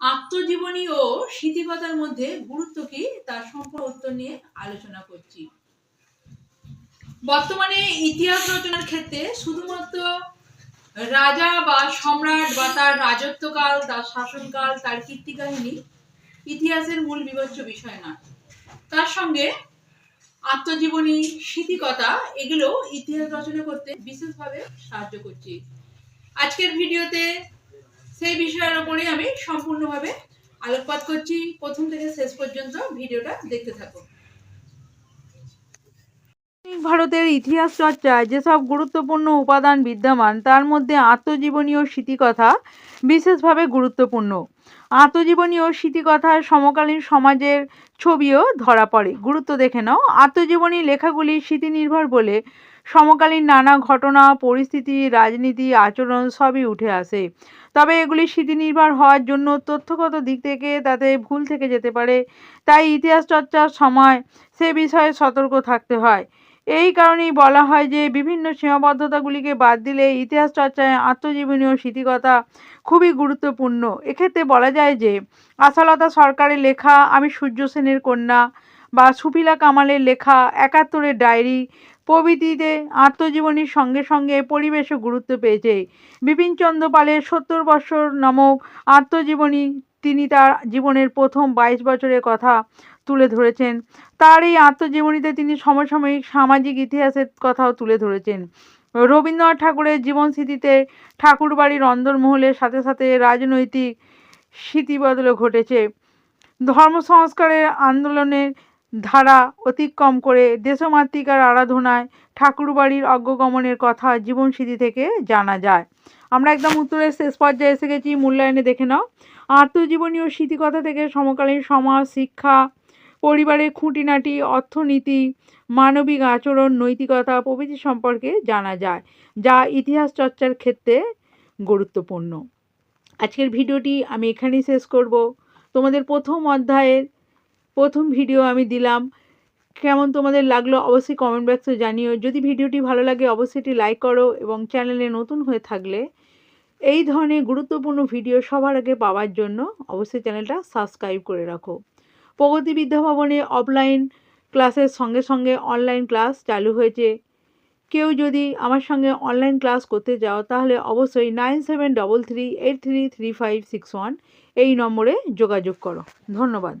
আত্মজীবনী ও স্মৃতিকতার মধ্যে গুরুত্ব কি, তার উত্তর নিয়ে আলোচনা করছি। বর্তমানে ইতিহাস রচনার ক্ষেত্রে শুধুমাত্র রাজা বা সম্রাট বা তার রাজত্বকাল, তার শাসনকাল, তার কীর্তিকাহিনী ইতিহাসের মূল বিভাজ্য বিষয় নয়। তার সঙ্গে আত্মজীবনী, স্মৃতিকথা এগুলো ইতিহাস রচনা করতে বিশেষভাবে সাহায্য করছি। আজকের ভিডিওতে সেই বিষয়ের ওপরে আমি সম্পূর্ণভাবে আলোকপাত করছি। প্রথম থেকে শেষ পর্যন্ত ভিডিওটা দেখতে থাকো। ভারতের ইতিহাস চর্চায় যেসব গুরুত্বপূর্ণ উপাদান বিদ্যমান, তার মধ্যে আত্মজীবনী ও স্মৃতিকথা বিশেষভাবে গুরুত্বপূর্ণ। আত্মজীবনী ও স্মৃতিকথার সমকালীন সমাজের ছবিও ধরা পড়ে। গুরুত্ব দেখে নাও, আত্মজীবনী লেখাগুলি স্মৃতিনির্ভর বলে সমকালীন নানা ঘটনা, পরিস্থিতি, রাজনীতি, আচরণ সবই উঠে আসে। তবে এগুলি স্মৃতিনির্ভর হওয়ার জন্য তথ্যগত দিক থেকে তাতে ভুল থেকে যেতে পারে। তাই ইতিহাস চর্চার সময় সে বিষয়ে সতর্ক থাকতে হয়। এই কারণেই বলা হয় যে বিভিন্ন সীমাবদ্ধতাগুলিকে বাদ দিলে ইতিহাস চর্চায় আত্মজীবনী ও স্মৃতিকথা খুবই গুরুত্বপূর্ণ। এক্ষেত্রে বলা যায় যে আশালতা সরকারের লেখা আমি সূর্য সেনের কন্যা বা সুফিলা কামালের লেখা একাত্তরের ডায়েরি প্রভৃতিতে আত্মজীবনীর সঙ্গে সঙ্গে পরিবেশও গুরুত্ব পেয়েছে। বিপিনচন্দ্র পালের সত্তর বৎসর নামক আত্মজীবনী তিনি তার জীবনের প্রথম বাইশ বছরের কথা তুলে ধরেছেন। তার এই আত্মজীবনীতে তিনি সমসাময়িক সামাজিক ইতিহাসের কথাও তুলে ধরেছেন। রবীন্দ্রনাথ ঠাকুরের জীবন স্মৃতিতে ঠাকুরবাড়ির অন্দরমহলের সাথে সাথে রাজনৈতিক স্মৃতিবদলও ঘটেছে। ধর্ম সংস্কারের আন্দোলনের ধারা অতিক্রম করে দেশমাতৃকার আরাধনায় ঠাকুরবাড়ির অগ্রগমনের কথা জীবন স্মৃতি থেকে জানা যায়। আমরা একদম উত্তরের শেষ পর্যায়ে এসে গেছি, মূল্যায়নে দেখে নাও। আত্মজীবনী ও স্মৃতিকথা থেকে সমকালীন সমাজ, শিক্ষা পরিবারের খুঁটিনাটি, অর্থনীতি, মানবিক আচরণ, নৈতিকতা প্রভৃতি সম্পর্কে জানা যায়, যা ইতিহাস চর্চার ক্ষেত্রে গুরুত্বপূর্ণ। আজকের ভিডিওটি আমি এখানেই শেষ করব। তোমাদের প্রথম অধ্যায়ের প্রথম ভিডিও আমি দিলাম। কেমন তোমাদের লাগল অবশ্যই কমেন্ট বক্সে জানিও। যদি ভিডিওটি ভালো লাগে অবশ্যই এটি লাইক করো এবং চ্যানেলে নতুন হয়ে থাকলে এই ধরনের গুরুত্বপূর্ণ ভিডিও সবার আগে পাওয়ার জন্য অবশ্যই চ্যানেলটা সাবস্ক্রাইব করে রাখো। প্রগতি বিদ্যাভবনে অফলাইন ক্লাসের সঙ্গে সঙ্গে অনলাইন ক্লাস চালু হয়েছে। কেউ যদি আমার সঙ্গে অনলাইন ক্লাস করতে যাও, তাহলে অবশ্যই nine seven double three eight three three five six one এই নম্বরে যোগাযোগ করো। ধন্যবাদ।